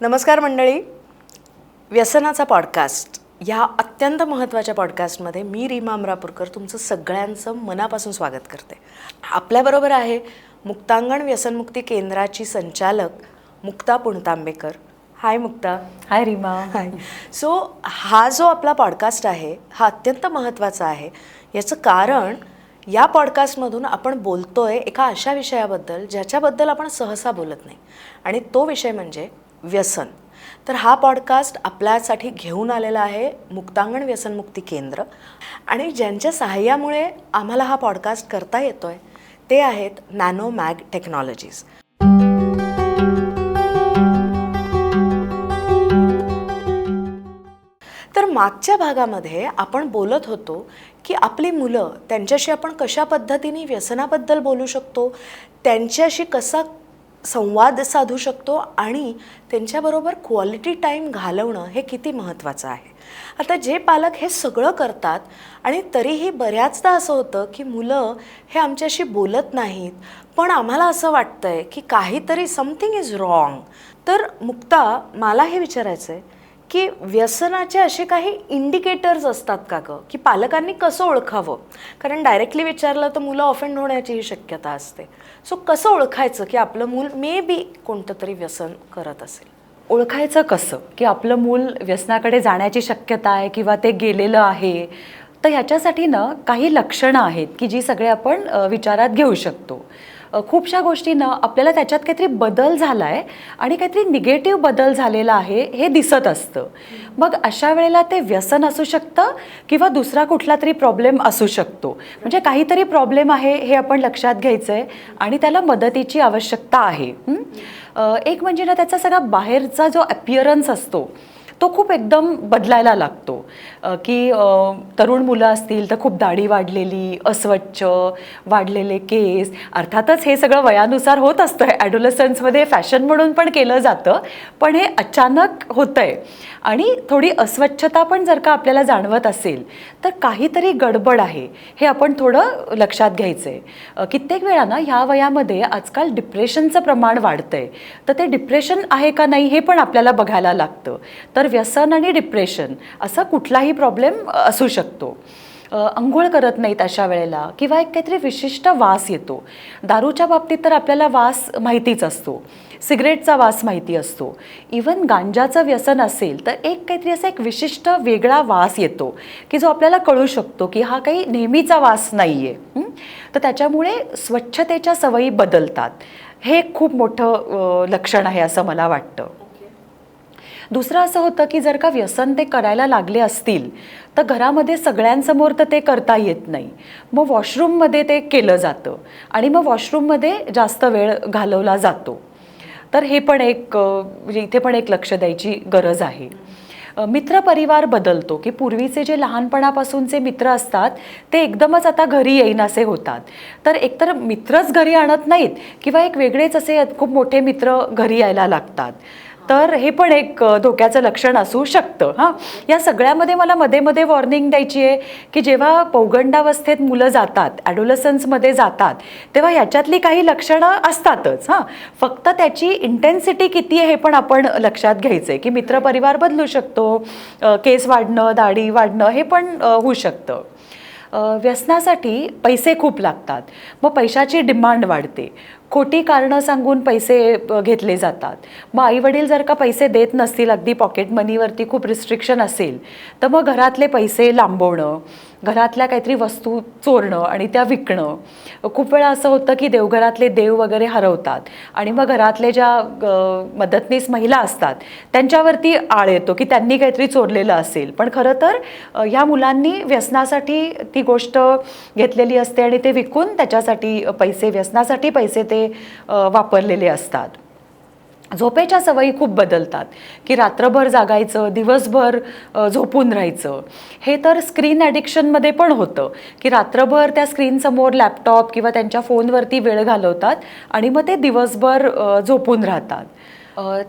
नमस्कार मंडळी. व्यसनाचा पॉडकास्ट ह्या अत्यंत महत्त्वाच्या पॉडकास्टमध्ये मी रीमा अमरापूरकर तुमचं सगळ्यांचं मनापासून स्वागत करते. आपल्याबरोबर आहे मुक्तांगण व्यसनमुक्ती केंद्राची संचालक Mukta Puntambekar. Hi Mukta. Hi Reema. Hi so हा जो आपला पॉडकास्ट आहे हा अत्यंत महत्त्वाचा आहे. याचं कारण या पॉडकास्टमधून आपण बोलतोय एका अशा विषयाबद्दल ज्याच्याबद्दल आपण सहसा बोलत नाही. आणि तो विषय म्हणजे व्यसन. तर हा पॉडकास्ट आपल्यासाठी घेऊन आलेला आहे मुक्तांगण व्यसनमुक्ती केंद्र. आणि ज्यांच्या सहाय्यामुळे आम्हाला हा पॉडकास्ट करता येतोय ते आहेत नॅनो मॅग टेक्नॉलॉजीज तर मागच्या भागामध्ये आपण बोलत होतो की आपली मुलं त्यांच्याशी आपण कशा पद्धतीने व्यसनाबद्दल बोलू शकतो? त्यांच्याशी कसा संवाद साधू शकतो आणि त्यांच्याबरोबर क्वालिटी टाईम घालवणं हे किती महत्त्वाचं आहे. आता जे पालक हे सगळं करतात आणि तरीही बऱ्याचदा असं होतं की मुलं हे आमच्याशी बोलत नाहीत पण आम्हाला असं वाटतं आहे की काहीतरी समथिंग इज रॉंग तर मुक्ता मला हे विचारायचं आहे की व्यसनाचे असे काही इंडिकेटर्स असतात का गं की पालकांनी कसं ओळखावं? कारण डायरेक्टली विचारलं तर मुलं ऑफेंड होण्याचीही शक्यता असते. सो कसं ओळखायचं की आपलं मूल मे बी कोणतं तरी व्यसन करत असेल? ओळखायचं कसं? की आपलं मूल व्यसनाकडे जाण्याची शक्यता आहे किंवा ते गेलेलं आहे? तर ह्याच्यासाठी ना काही लक्षणं आहेत की जी सगळे आपण विचारात घेऊ शकतो. खूपशा गोष्टींना आपल्याला त्याच्यात काहीतरी बदल झाला आहे आणि काहीतरी निगेटिव्ह बदल झालेला आहे हे दिसत असतं. मग अशा वेळेला ते व्यसन असू शकतं किंवा दुसरा कुठला तरी प्रॉब्लेम असू शकतो. म्हणजे काहीतरी प्रॉब्लेम आहे हे आपण लक्षात घ्यायचं आहे आणि त्याला मदतीची आवश्यकता आहे. एक म्हणजे ना त्याचा सगळा बाहेरचा जो अपिअरन्स असतो तो खूप एकदम बदलायला लागतो. की तरुण मुलं असतील तर खूप दाढी वाढलेली अस्वच्छ वाढलेले केस. अर्थातच हे सगळं वयानुसार होत असतं. ॲडोलसन्समध्ये फॅशन म्हणून पण केलं जातं पण हे अचानक होतं आहे आणि थोडी अस्वच्छता पण जर का आपल्याला जाणवत असेल तर काहीतरी गडबड आहे. हे आपण थोडं लक्षात घ्यायचं आहे कित्येक वेळा ना ह्या वयामध्ये आजकाल डिप्रेशनचं प्रमाण वाढतं आहे तर ते डिप्रेशन आहे का नाही हे पण आपल्याला बघायला लागतं. तर व्यसन आणि डिप्रेशन असा कुठलाही प्रॉब्लेम असू शकतो. अंघोळ करत नाहीत अशा वेळेला किंवा एक काहीतरी विशिष्ट वास येतो. दारूच्या बाबतीत तर आपल्याला वास माहितीच असतो. सिगरेटचा वास माहिती असतो. इवन गांजाचं व्यसन असेल तर एक काहीतरी असा एक विशिष्ट वेगळा वास येतो की जो आपल्याला कळू शकतो की हा काही नेहमीचा वास नाही आहे तर त्याच्यामुळे स्वच्छतेच्या सवयी बदलतात. हे खूप मोठं लक्षण आहे असं मला वाटतं. दुसरं असं होतं की जर का व्यसन ते करायला लागले असतील तर घरामध्ये सगळ्यांसमोर तर ते करता येत नाही. मग वॉशरूममध्ये ते केलं जातं आणि मग वॉशरूममध्ये जास्त वेळ घालवला जातो. तर हे पण एक म्हणजे इथे पण एक लक्ष द्यायची गरज आहे. मित्रपरिवार बदलतो की पूर्वीचे जे लहानपणापासूनचे मित्र असतात ते एकदमच आता घरी येईन असे होतात. तर एकतर मित्रच घरी आणत नाहीत किंवा एक वेगळेच असे खूप मोठे मित्र घरी यायला लागतात. तर हे पण एक धोक्याचं लक्षण असू शकतं हां. या सगळ्यामध्ये मला मध्ये मध्ये वॉर्निंग द्यायची आहे की जेव्हा पौगंडावस्थेत मुलं जातात ॲडोलसन्समध्ये जातात तेव्हा ह्याच्यातली काही लक्षणं असतातच हां. फक्त त्याची इंटेन्सिटी किती आहे हे पण आपण लक्षात घ्यायचं आहे की मित्रपरिवार बदलू शकतो केस वाढणं दाढी वाढणं हे पण होऊ शकतं. व्यसनासाठी पैसे खूप लागतात मग पैशाची डिमांड वाढते. खोटी कारणं सांगून पैसे घेतले जातात. मग आईवडील जर का पैसे देत नसतील अगदी पॉकेट मनीवरती खूप रिस्ट्रिक्शन असेल तर मग घरातले पैसे लांबवणं घरातल्या काहीतरी वस्तू चोरणं आणि त्या विकणं. खूप वेळा असं होतं की देवघरातले देव वगैरे हरवतात आणि मग घरातले ज्या मदतनीस महिला असतात त्यांच्यावरती आळ येतो की त्यांनी काहीतरी चोरलेलं असेल. पण खरं तर ह्या मुलांनी व्यसनासाठी ती गोष्ट घेतलेली असते आणि ते विकून त्याच्यासाठी पैसे व्यसनासाठी पैसे ते वापरलेले असतात. झोपेच्या सवयी खूप बदलतात की रात्रभर जागायचं दिवसभर झोपून राहायचं. हे तर स्क्रीन ॲडिक्शनमध्ये पण होतं की रात्रभर त्या स्क्रीनसमोर लॅपटॉप किंवा त्यांच्या फोनवरती वेळ घालवतात आणि मग ते दिवसभर झोपून राहतात.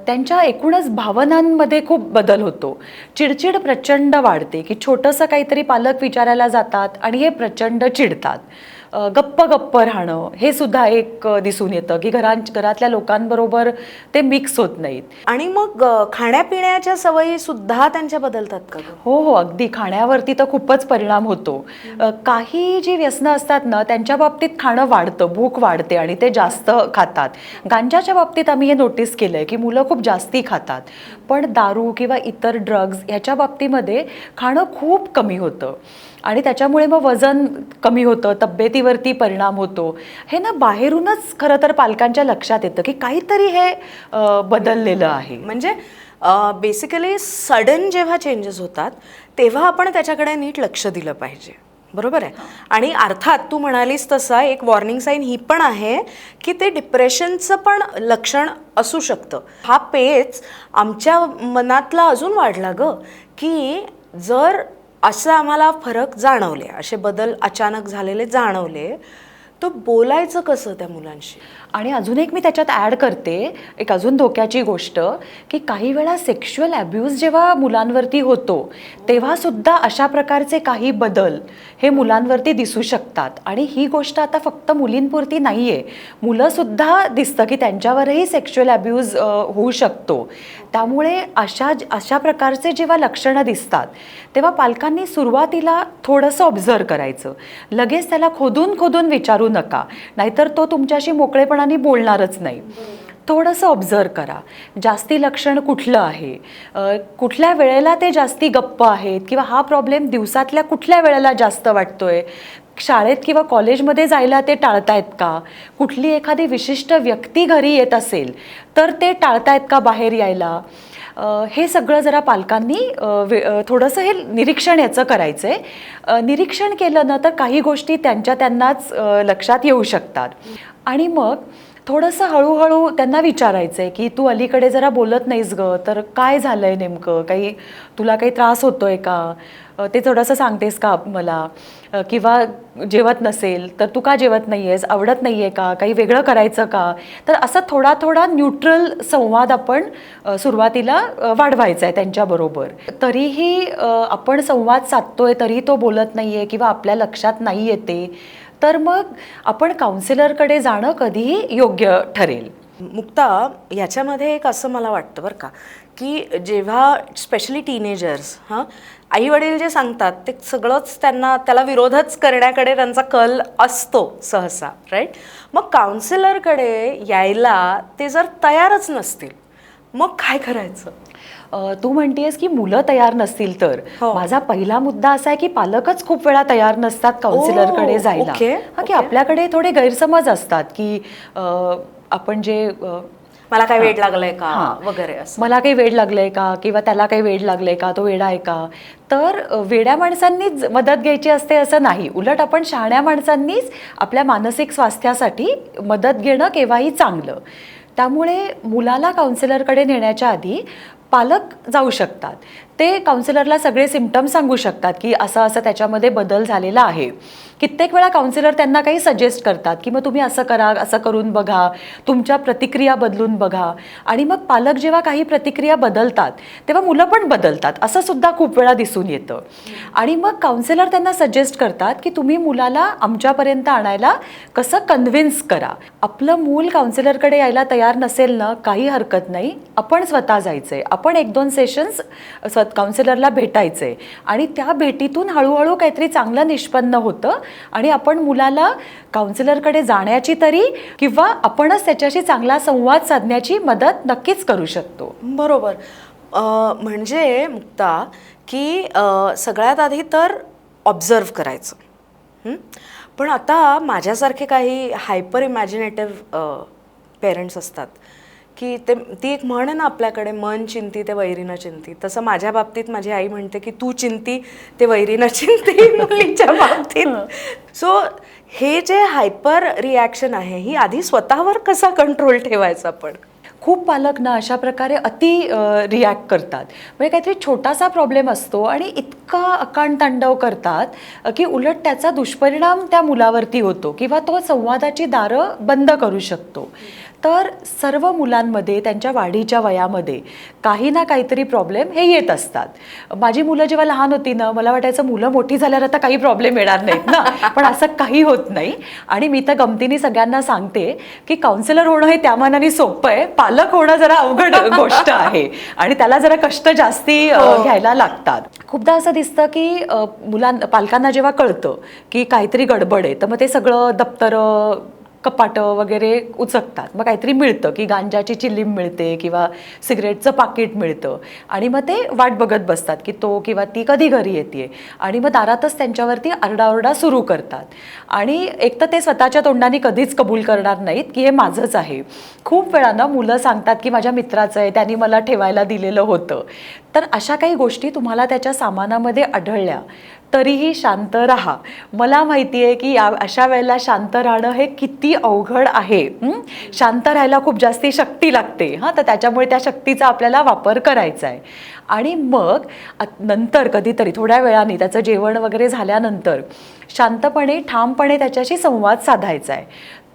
त्यांच्या एकूणच भावनांमध्ये खूप बदल होतो. चिडचिड प्रचंड वाढते की छोटंसं काहीतरी पालक विचारायला जातात आणि हे प्रचंड चिडतात. गप्प गप्प राहणं हे सुद्धा एक दिसून येतं की घरां घरातल्या लोकांबरोबर ते मिक्स होत नाहीत. आणि मग खाण्यापिण्याच्या सवयी सुद्धा त्यांच्या बदलतात का? हो हो अगदी. खाण्यावरती तर खूपच परिणाम होतो. काही जी व्यसनं असतात ना त्यांच्या बाबतीत खाणं वाढतं भूक वाढते आणि ते जास्त खातात. गांजाच्या बाबतीत आम्ही हे नोटीस केलं आहे की मुलं खूप जास्ती खातात. पण दारू किंवा इतर ड्रग्ज ह्याच्या बाबतीमध्ये खाणं खूप कमी होतं. आणि त्याच्यामुळे मग वजन कमी होतं तब्येतीवरती परिणाम होतो. हे ना बाहेरूनच खरं तर पालकांच्या लक्षात येतं की काहीतरी हे बदललेलं आहे. म्हणजे बेसिकली सडन जेव्हा चेंजेस होतात तेव्हा आपण त्याच्याकडे नीट लक्ष दिलं पाहिजे. बरोबर आहे? आणि अर्थात तू म्हणालीस तसं एक वॉर्निंग साईन ही पण आहे की ते डिप्रेशनचं पण लक्षण असू शकतं. हा पेच आमच्या मनातला अजून वाढला ग की जर असं आम्हाला फरक जाणवले असे बदल अचानक झालेले जाणवले. तो बोलायचं कसं त्या मुलांशी? आणि अजून एक मी त्याच्यात ॲड करते एक अजून धोक्याची गोष्ट की काही वेळा सेक्शुअल ॲब्यूज जेव्हा मुलांवरती होतो तेव्हा सुद्धा अशा प्रकारचे काही बदल हे मुलांवरती दिसू शकतात. आणि ही गोष्ट आता फक्त मुलींपुरती नाही आहे मुलंसुद्धा दिसतं की त्यांच्यावरही सेक्शुअल ॲब्यूज होऊ शकतो. त्यामुळे अशा अशा प्रकारचे जेव्हा लक्षणं दिसतात तेव्हा पालकांनी सुरुवातीला थोडंसं ऑब्झर्व करायचं. लगेच त्याला खोदून खोदून विचारू नका. नाहीतर तो तुमच्याशी मोकळेपणाने बोलणारच नाही. थोडंसं ऑब्झर्व करा. जास्ती लक्षण कुठलं आहे? कुठल्या वेळेला ते जास्ती गप्प आहेत? किंवा हा प्रॉब्लेम दिवसातल्या कुठल्या वेळेला जास्त वाटतोय? शाळेत किंवा कॉलेजमध्ये जायला ते टाळतायत का? कुठली एखादी विशिष्ट व्यक्ती घरी येत असेल तर ते टाळतायत का बाहेर यायला? हे सगळं जरा पालकांनी थोडंसं हे निरीक्षण याचं करायचं आहे निरीक्षण केलं ना तर काही गोष्टी त्यांच्या त्यांनाच लक्षात येऊ शकतात. आणि मग थोडंसं हळूहळू त्यांना विचारायचं आहे की तू अलीकडे जरा बोलत नाहीस ग तर काय झालं आहे नेमकं? काही तुला काही त्रास होतो आहे का ते थोडंसं सांगतेस का मला? किंवा जेवत नसेल तर तू का जेवत नाही आहेस आवडत नाही आहे का? काही वेगळं करायचं का? तर असं थोडा थोडा न्यूट्रल संवाद आपण सुरुवातीला वाढवायचा आहे त्यांच्याबरोबर तरीही आपण संवाद साधतोय तरी तो बोलत नाही आहे किंवा आपल्या लक्षात नाही येते तर मग आपण काउन्सिलरकडे जाणं कधीही योग्य ठरेल. मुक्ता याच्यामध्ये एक असं मला वाटतं बरं का की जेव्हा स्पेशली टीनेजर्स हां आईवडील जे सांगतात ते सगळंच त्यांना त्याला विरोधच करण्याकडे त्यांचा कल असतो सहसा राईट मग काउन्सिलरकडे यायला ते जर तयारच नसतील मग काय करायचं? तू म्हणतेस की मुलं तयार नसतील तर. हो. माझा पहिला मुद्दा असा आहे की पालकच खूप वेळा तयार नसतात काउन्सिलरकडे जायला. हा की. आपल्याकडे थोडे गैरसमज असतात की आपण जे मला काय वेळ लागलाय का? हां. वगैरे मला काही वेळ लागलंय का? किंवा त्याला काही वेळ लागलंय का? तो वेडा आहे का? तर वेड्या माणसांनीच मदत घ्यायची असते असं नाही. उलट आपण शहाण्या माणसांनीच आपल्या मानसिक स्वास्थ्यासाठी मदत घेणं केव्हाही चांगलं. त्यामुळे मुलाला काउन्सिलरकडे नेण्याच्या आधी पालक जाऊ शकतात. ते काउन्सिलरला सगळे सिमटम सांगू शकतात की असं असं त्याच्यामध्ये बदल झालेला आहे. कित्येक वेळा काउन्सिलर त्यांना काही सजेस्ट करतात की मग तुम्ही असं करा असं करून बघा तुमच्या प्रतिक्रिया बदलून बघा. आणि मग पालक जेव्हा काही प्रतिक्रिया बदलतात तेव्हा मुलं पण बदलतात. असं सुद्धा खूप वेळा दिसून येतं. आणि मग काउन्सिलर त्यांना सजेस्ट करतात की तुम्ही मुलाला आमच्यापर्यंत आणायला कसं कन्व्हिन्स करा. आपलं मूल काउन्सिलरकडे यायला तयार नसेल ना काही हरकत नाही. आपण स्वतः जायचं आहे आपण एक दोन सेशन्स असतात काउन्सिलरला भेटायचंय. आणि त्या भेटीतून हळूहळू काहीतरी चांगलं निष्पन्न होतं. आणि आपण मुलाला काउन्सिलरकडे जाण्याची तरी किंवा आपणच त्याच्याशी चांगला संवाद साधण्याची मदत नक्कीच करू शकतो. बरोबर. म्हणजे मुक्ता की सगळ्यात आधी तर ऑब्झर्व करायचं. पण आता माझ्यासारखे काही हायपर इमॅजिनेटिव्ह पेरेंट्स असतात. की ते ती एक म्हण आहे ना आपल्याकडे मन चिंती ते वैरीनं चिंती. तसं माझ्या बाबतीत माझी आई म्हणते की तू चिंती ते वैरीनं चिंती मुलीच्या बाबतीत. सो हे जे हायपर रिॲक्शन आहे ही आधी स्वतःवर कसा कंट्रोल ठेवायचा आपण? खूप पालक ना अशा प्रकारे अति रिॲक्ट करतात. म्हणजे काहीतरी छोटासा प्रॉब्लेम असतो आणि इतका अकांड तांडव करतात की उलट त्याचा दुष्परिणाम त्या मुलावरती होतो किंवा तो संवादाची दारं बंद करू शकतो. तर सर्व मुलांमध्ये त्यांच्या वाढीच्या वयामध्ये काही ना काहीतरी प्रॉब्लेम हे येत असतात. माझी मुलं जेव्हा लहान होती ना मला वाटायचं मुलं मोठी झाल्यावर आता काही प्रॉब्लेम येणार नाहीत ना. पण असं काही होत नाही. आणि मी तर गमतीने सगळ्यांना सांगते की काउन्सिलर होणं हे त्या मानाने सोपं आहे. पालक होणं जरा अवघड गोष्ट आहे. आणि त्याला जरा कष्ट जास्ती हो. घ्यायला लागतात. खूपदा असं दिसतं की मुलां पालकांना जेव्हा कळतं की काहीतरी गडबड आहे तर मग ते सगळं दप्तरं कपाटं वगैरे उचकतात. मग काहीतरी मिळतं की गांजाची चिलीम मिळते किंवा सिगरेटचं पाकिट मिळतं. आणि मग ते वाट बघत बसतात की तो किंवा ती कधी घरी येते आणि मग दारातच त्यांच्यावरती आरडाओरडा सुरू करतात. आणि एक तर ते स्वतःच्या तोंडाने कधीच कबूल करणार नाहीत की हे माझंच आहे. खूप वेळानं मुलं सांगतात की माझ्या मित्राचं आहे त्यांनी मला ठेवायला दिलेलं होतं. तर अशा काही गोष्टी तुम्हाला त्याच्या सामानामध्ये आढळल्या. तरीही शांत राहा. मला माहिती आहे की या अशा वेळेला शांत राहणं हे किती अवघड आहे. शांत राहायला खूप जास्ती शक्ती लागते. हां? तर त्याच्यामुळे त्या शक्तीचा आपल्याला वापर करायचा आहे. आणि मग नंतर कधीतरी थोड्या वेळाने त्याचं जेवण वगैरे झाल्यानंतर शांतपणे ठामपणे त्याच्याशी संवाद साधायचा आहे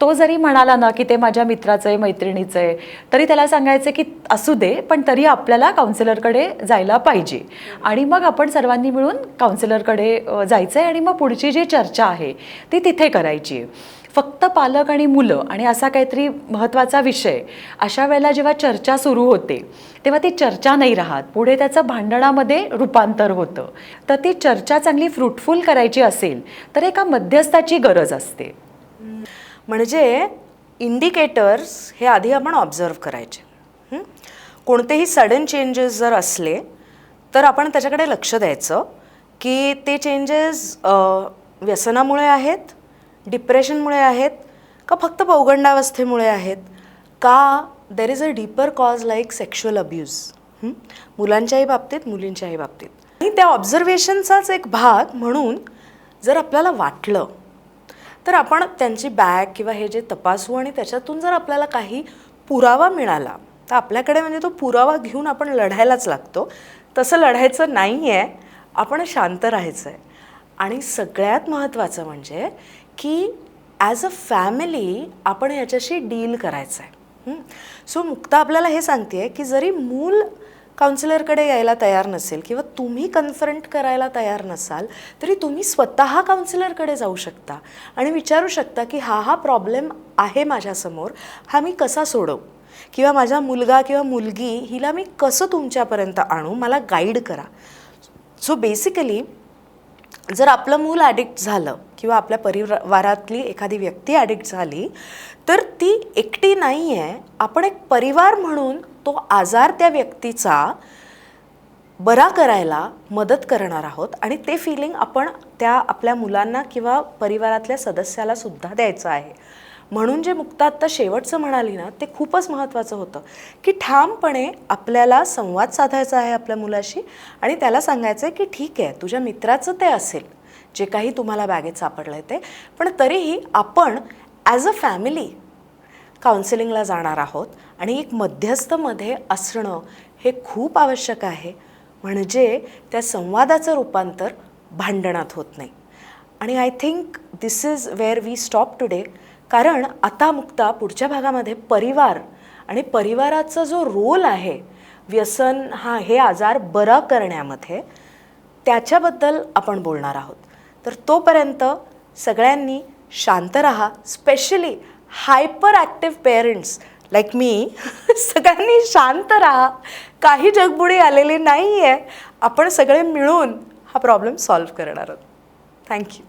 तो जरी म्हणाला ना की ते माझ्या मित्राचं आहे मैत्रिणीचं आहे तरी त्याला सांगायचं की असू दे पण तरी आपल्याला काउन्सिलरकडे जायला पाहिजे. आणि मग आपण सर्वांनी मिळून काउन्सिलरकडे जायचं आहे आणि मग पुढची जी चर्चा आहे ती तिथे करायची आहे फक्त पालक आणि मुलं आणि असा काहीतरी महत्त्वाचा विषय. अशा वेळेला जेव्हा चर्चा सुरू होते तेव्हा ती चर्चा नाही राहत. पुढे त्याचं भांडणामध्ये रूपांतर होतं. तर ती चर्चा चांगली फ्रुटफुल करायची असेल तर एका मध्यस्थाची गरज असते. म्हणजे इंडिकेटर्स हे आधी आपण ऑब्झर्व करायचे. कोणतेही सडन चेंजेस जर असले तर आपण त्याच्याकडे लक्ष द्यायचं की ते चेंजेस व्यसनामुळे आहेत डिप्रेशनमुळे आहेत का फक्त पौगंडावस्थेमुळे आहेत? का there is a deeper cause like sexual abuse मुलांच्याही बाबतीत मुलींच्याही बाबतीत. आणि त्या ऑब्झर्वेशनचाच एक भाग म्हणून जर आपल्याला वाटलं तर आपण त्यांची बॅग किंवा हे जे तपासू आणि त्याच्यातून जर आपल्याला काही पुरावा मिळाला तर आपल्याकडे म्हणजे तो पुरावा घेऊन आपण लढायलाच लागतो. तसं लढायचं नाही आहे आपण शांत राहायचं आहे आणि सगळ्यात महत्त्वाचं म्हणजे की ॲज अ फॅमिली आपण याच्याशी डील करायचं आहे सो मुक्ता आपल्याला हे सांगते की जरी मूल काउन्सिलरकडे यायला तयार नसेल किंवा तुम्ही कन्फरंट करायला तयार नसाल तरी तुम्ही स्वतः काउन्सिलरकडे जाऊ शकता आणि विचारू शकता की हा हा प्रॉब्लेम आहे माझ्यासमोर हा मी कसा सोडवू? किंवा माझा मुलगा किंवा मुलगी हिला मी कसं तुमच्यापर्यंत आणू? मला गाईड करा. सो बेसिकली जर आपलं मूल ॲडिक्ट झालं किंवा आपल्या परिवारातली एखादी व्यक्ती ॲडिक्ट झाली तर ती एकटी नाही आहे आपण एक परिवार म्हणून तो आजार त्या व्यक्तीचा बरा करायला मदत करणार आहोत आणि ते फिलिंग आपण त्या आपल्या मुलांना किंवा परिवारातल्या सदस्याला सुद्धा द्यायचं आहे. म्हणून जे मुक्ता आत्ता शेवटचं म्हणाली ना ते खूपच महत्त्वाचं होतं. की ठामपणे आपल्याला संवाद साधायचा आहे आपल्या मुलाशी आणि त्याला सांगायचं आहे की ठीक आहे तुझ्या मित्राचं ते असेल जे काही तुम्हाला बॅगेत सापडलं आहे ते. पण तरीही आपण ॲज अ फॅमिली काउन्सिलिंगला जाणार आहोत आणि एक मध्यस्थमध्ये असणं हे खूप आवश्यक आहे. म्हणजे त्या संवादाचं रूपांतर भांडणात होत नाही. आणि I think this is where we stop today कारण आता मुक्ता पुढच्या भागामध्ये परिवार आणि परिवाराचा जो रोल आहे व्यसन हा हे आजार बरा करण्यामध्ये त्याच्याबद्दल आपण बोलणार आहोत. तर तोपर्यंत सगळ्यांनी शांत राहा specially hyper active parents like मी सगळ्यांनी शांत राहा. काही जगबुडी आलेली नाही आहे आपण सगळे मिळून हा प्रॉब्लेम सॉल्व्ह करणार आहोत. थँक्यू